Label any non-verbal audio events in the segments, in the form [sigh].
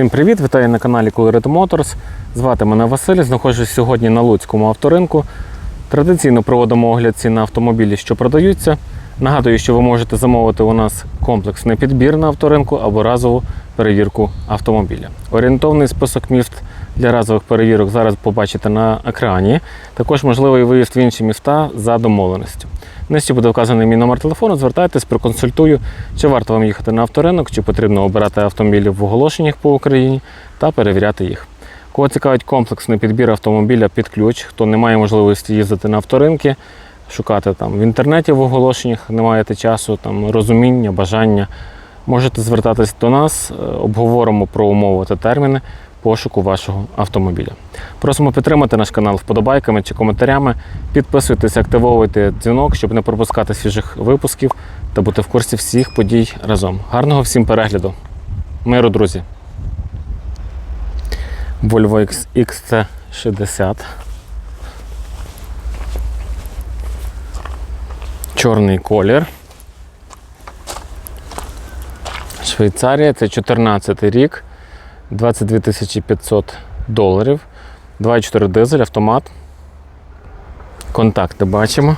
Всім привіт! Вітаю на каналі Colored Motors. Звати мене Василь. Знаходжусь сьогодні на Луцькому авторинку. Традиційно проводимо огляд цін на автомобілі, що продаються. Нагадую, що ви можете замовити у нас комплексний підбір на авторинку або разову перевірку автомобіля. Орієнтовний список міст для разових перевірок зараз побачите на екрані. Також можливий виїзд в інші міста за домовленістю. Нижче буде вказаний мій номер телефону. Звертайтесь, проконсультую, чи варто вам їхати на авторинок, чи потрібно обирати автомобілі в оголошеннях по Україні та перевіряти їх. Кого цікавить комплексний підбір автомобіля під ключ, хто не має можливості їздити на авторинки, шукати там в інтернеті в оголошеннях, не маєте часу, там розуміння, бажання. Можете звертатись до нас, е, обговоримо про умови та терміни пошуку вашого автомобіля. Просимо підтримати наш канал вподобайками чи коментарями. Підписуйтесь, активовуйте дзвінок, щоб не пропускати свіжих випусків та бути в курсі всіх подій разом. Гарного всім перегляду. Миру, друзі! Volvo XC60. Чорний колір. Швейцарія, це 14 рік, 22 500 доларів, 2,4 дизель, автомат. Контакти бачимо.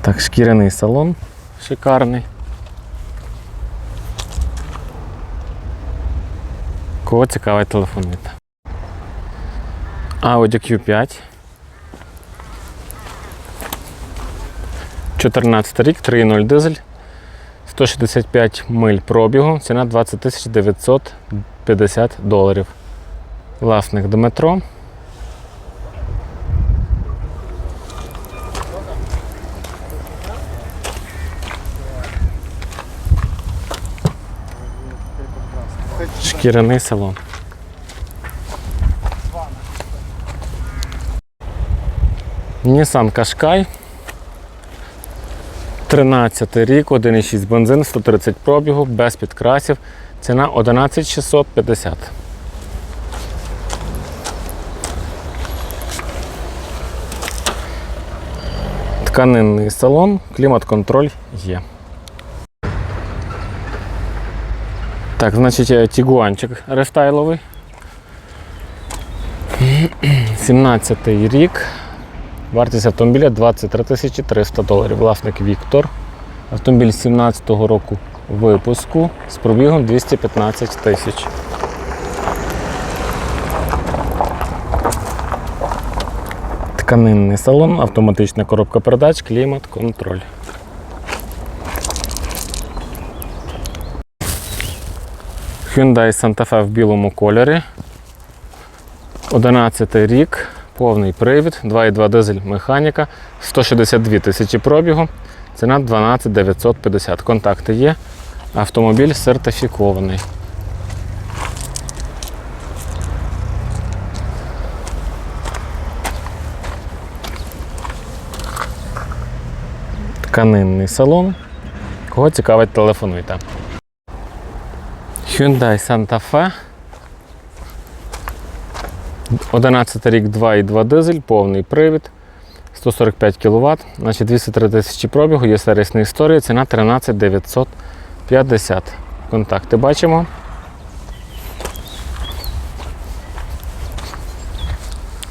Так, шкіряний салон шикарний. Кого цікавить телефонуйте. Audi Q5. 14 рік, 3.0 дизель, 165 миль пробігу, ціна 20 950 доларів. Власник Дмитро. Шкіряний салон. Nissan Qashqai. 13 рік, 1,6 бензин, 130 пробігу, без підкрасів. Ціна 11 650. Тканинний салон, клімат-контроль є. Так, значить, е, тігуанчик рестайловий. [clears throat] 17 рік. Вартість автомобіля 23 300 доларів. Власник Віктор. Автомобіль 17-го року випуску з пробігом 215 тисяч. Тканинний салон, автоматична коробка передач, клімат, контроль. Hyundai Santa Fe в білому кольорі. 11 рік, повний привід, 2,2 дизель механіка, 162 тисячі пробігу, ціна 12 950. Контакти є. Автомобіль сертифікований. Тканинний салон. Кого цікавить, телефонуйте. Hyundai Santa Fe. 11 рік 2,2 дизель, повний привід, 145 кВт, значить 203 тисячі пробігу, є сервісна історія, ціна 13 950. Контакти бачимо.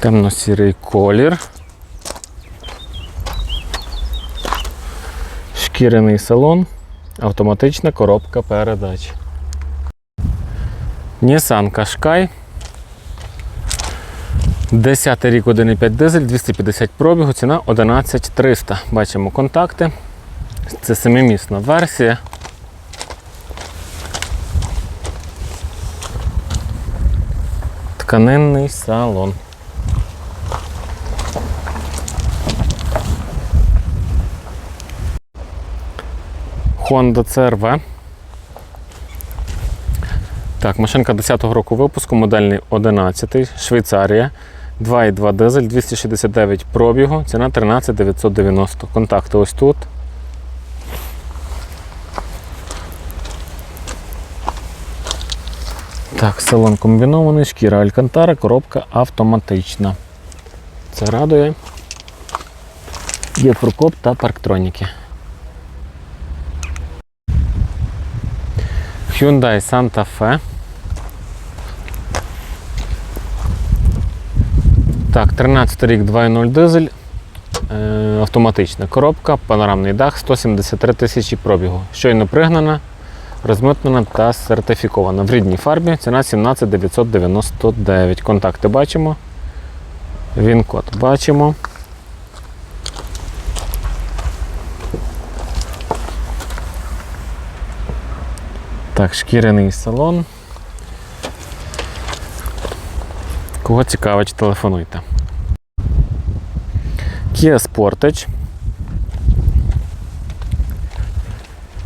Темно-сірий колір. Шкіряний салон, автоматична коробка передач. Nissan Qashqai. 10 рік 1,5 дизель, 250 пробігу, ціна 11300. Бачимо контакти. Це семимісна версія. Тканинний салон. Honda CRV. Так, машинка 10-го року випуску, модельний 11, Швейцарія. 2,2 дизель, 269 пробігу, ціна 13 990. Контакти ось тут. Так, салон комбінований, шкіра Алькантара, коробка автоматична. Це радує. Є фуркоп та парктроніки. Hyundai Santa Fe. Так, 13 рік 2.0 дизель. Е, автоматична коробка, панорамний дах, 173 тисячі пробігу. Щойно пригнана, розмитнена та сертифікована. В рідній фарбі ціна 17 999. Контакти бачимо. Він код бачимо. Так, шкіряний салон. Кого цікавить, телефонуйте. Kia Sportage.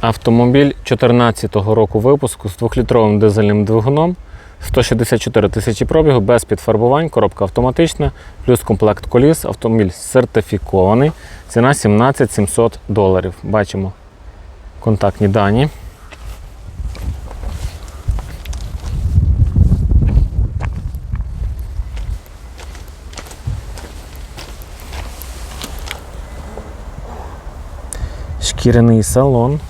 Автомобіль 2014 року випуску з 2-літровим дизельним двигуном, 164 тисячі пробігу, без підфарбувань, коробка автоматична, плюс комплект коліс, автомобіль сертифікований. Ціна 17 700 доларів. Бачимо контактні дані. Шкіряний салон.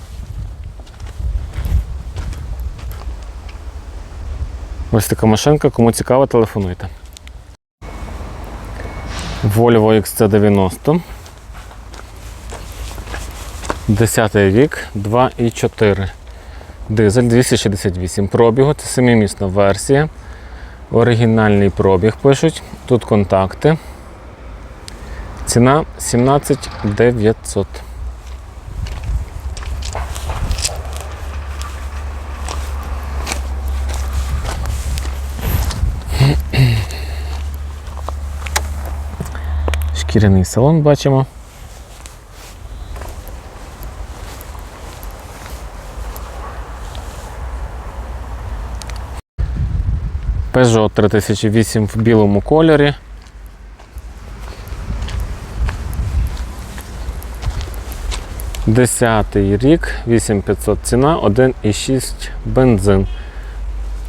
Ось така машинка, кому цікаво, телефонуйте. Volvo XC90. 10 рік, 2,4. Дизель 268 пробігу, це 7-місна версія. Оригінальний пробіг пишуть. Тут контакти. Ціна 17 900. Шкіряний салон бачимо. Peugeot 3008 в білому кольорі. Десятий рік, 8500 ціна, 1,6 бензин.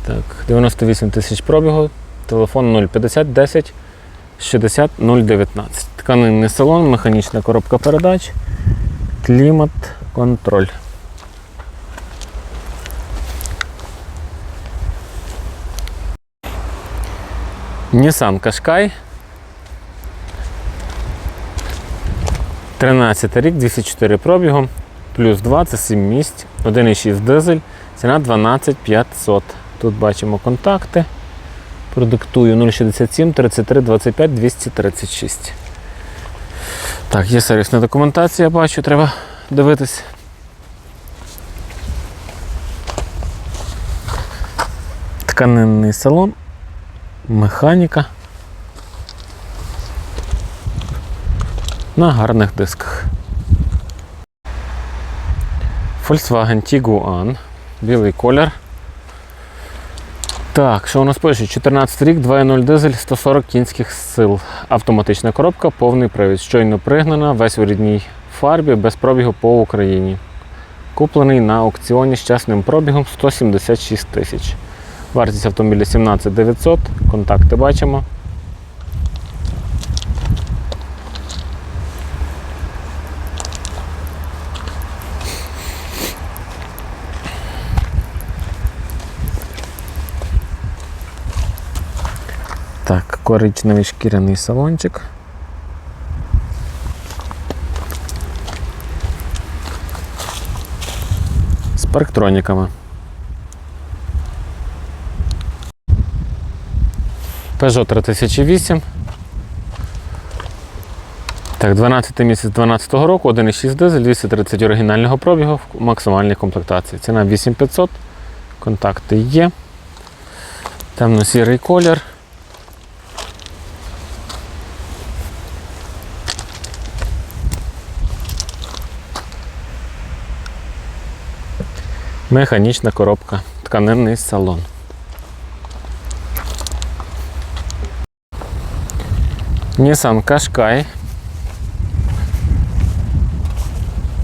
Так, 98 тисяч пробігу, телефон 050 10 60 019. Тканинний салон, механічна коробка передач, клімат, контроль. Nissan Qashqai. 13 рік, 204 пробігу, плюс 2 це 7 місць, 1,6 дизель, ціна 12 500. Тут бачимо контакти. Продиктую 067 33 25 236. Так, є сервісна документація, бачу, треба дивитись. Тканинний салон, механіка. На гарних дисках. Volkswagen Tiguan, білий колір. Так, що у нас пише? 14 рік, 2.0 дизель, 140 кінських сил. Автоматична коробка, повний привід. Щойно пригнана, весь у рідній фарбі, без пробігу по Україні. Куплений на аукціоні з чесним пробігом 176 тисяч. Вартість автомобіля 17 900, контакти бачимо. Так, коричневий шкіряний салончик. З парктроніками. Peugeot 3008. Так, 12 місяць 12 року, 1,6 дизель, 230 оригінального пробігу в максимальній комплектації. Ціна 8500. Контакти є. Темно-сірий колір. Механічна коробка, тканинний салон. Nissan Qashqai.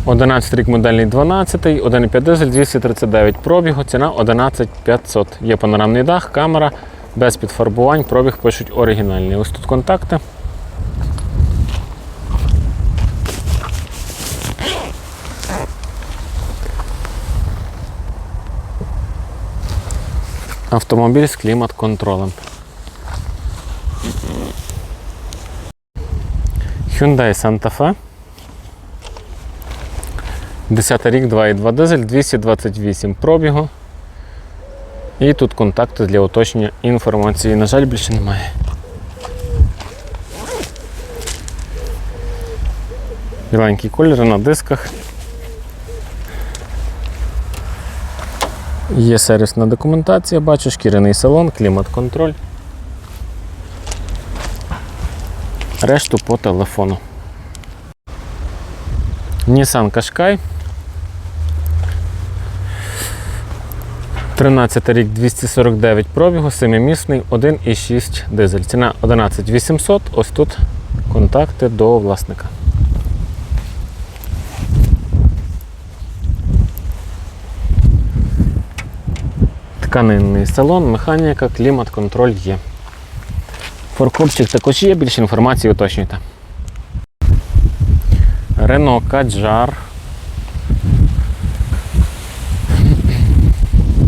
11 рік модельний 12, 1,5 дизель, 239 пробігу, ціна 11 500. Є панорамний дах, камера, без підфарбувань, пробіг пишуть оригінальний. Ось тут контакти. Автомобіль з клімат-контролем. Hyundai Santa Fe. 10 рік, 2,2 дизель, 228 пробігу. І тут контакти для уточнення інформації. На жаль, більше немає. Біленький колір на дисках. Є сервісна документація, бачу, шкіряний салон, клімат-контроль. Решту по телефону. Nissan Qashqai. 13 рік 249 пробігу, 7-місний, 1,6 дизель. Ціна 11 800. Ось тут контакти до власника. Тканинний салон, механіка, клімат-контроль є. Форкопчик також є, більше інформації уточнюйте. Рено Каджар.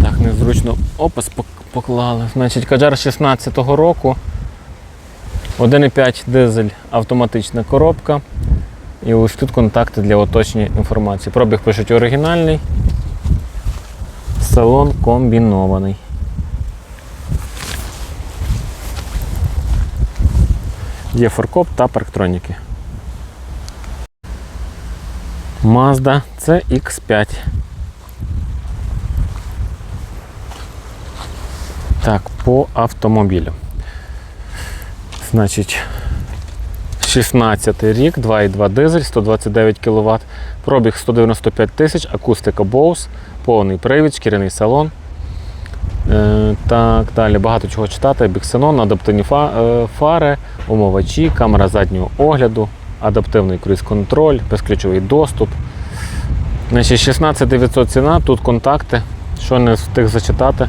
Так, незручно опис поклали. Значить, Каджар 16-го року. 1,5 дизель автоматична коробка. І ось тут контакти для уточнення інформації. Пробіг пишуть оригінальний. Салон комбінований. Є форкоп та парктроніки. Mazda CX5. Так, по автомобілю. Значить, 16 рік, 2,2 дизель, 129 кВт, пробіг 195 тисяч, акустика Bose, повний привід, шкіряний салон. Е, так, далі багато чого читати. Біксенон, адаптивні е, фари, умовачі, камера заднього огляду, адаптивний круїз-контроль, безключовий доступ. Значить, 16 900 ціна, тут контакти. Що не встиг зачитати,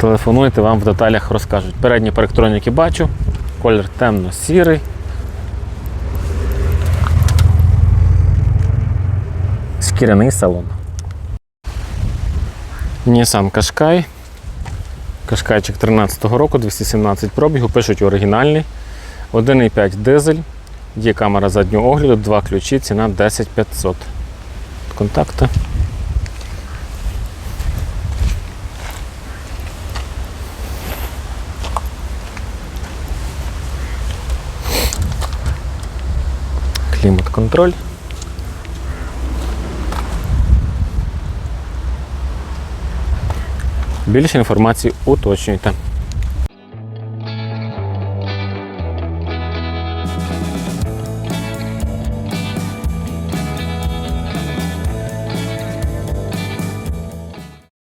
телефонуйте, вам в деталях розкажуть. Передні парктроніки бачу, колір темно-сірий. Шкіряний салон. Nissan Qashqai. Кашкайчик 13-го року, 217 пробігу, пишуть оригінальний. 1,5 дизель, є камера заднього огляду, два ключі, ціна 10 500. Контакти. Клімат-контроль. Більше інформації уточнюйте.